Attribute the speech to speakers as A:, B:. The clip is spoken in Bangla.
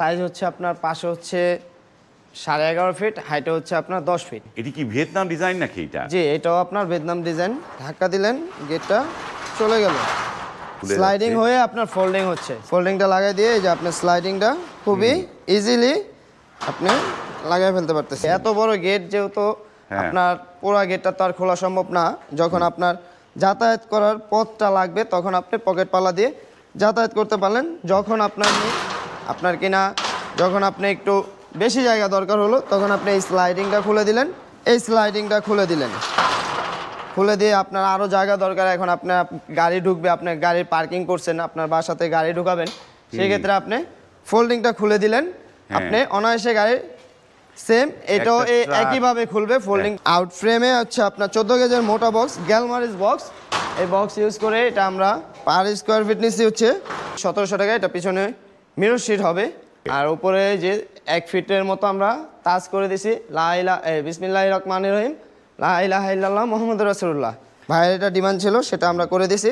A: সাইজ হচ্ছে আপনার পাশে হচ্ছে সাড়ে এগারো ফিট হাইটে হচ্ছে আপনার দশ ফিট
B: এটি কি ভিয়েতনাম ডিজাইন নাকি এটা?
A: জি এটাও আপনার ভিয়েতনাম ডিজাইন ধাক্কা দিলেন গেটটা চলে গেল। স্লাইডিং হয়ে আপনার ফোল্ডিং হচ্ছে। ফোল্ডিংটা লাগাই দিয়ে এই যে আপনার স্লাইডিংটা খুবই ইজিলি আপনি লাগাই ফেলতে পারতেছেন। এত বড় গেট যেহেতু
B: হ্যাঁ।
A: আপনার পুরো গেটটা তো আর খোলা সম্ভব না যখন আপনার যাতায়াত করার পথটা লাগবে তখন আপনি পকেট পালা দিয়ে যাতায়াত করতে পারলেন। যখন আপনার আপনার কিনা যখন আপনি একটু বেশি জায়গা দরকার হলো তখন আপনি এই স্লাইডিংটা খুলে দিলেন। এই স্লাইডিংটা খুলে দিলেন। খুলে দিয়ে আপনার আরও জায়গা দরকার এখন আপনার গাড়ি ঢুকবে আপনি গাড়ির পার্কিং করছেন আপনার বাসাতে গাড়ি ঢুকাবেন সেক্ষেত্রে আপনি ফোল্ডিংটা খুলে দিলেন। আপনি অনায়াসে গাড়ি সেম এটাও এই একইভাবে খুলবে ফোল্ডিং আউট ফ্রেমে হচ্ছে আপনার চোদ্দ গেজের মোটা বক্স গ্যালমারিস বক্স এই বক্স ইউজ করে এটা আমরা পার স্কোয়ার ফিট নিচ্ছি হচ্ছে সতেরোশো টাকা এটা পিছনে মিরর শিট হবে। আর উপরে যে এক ফিটের মতো আমরা তাজ করে দিছি লাইলা বিসমিল্লাহ রহমান রহিম লাইলাহ মোহাম্মদ রাসুল্লাহ ভাইয়ের এটা ডিমান্ড ছিল, সেটা আমরা করে দিছি।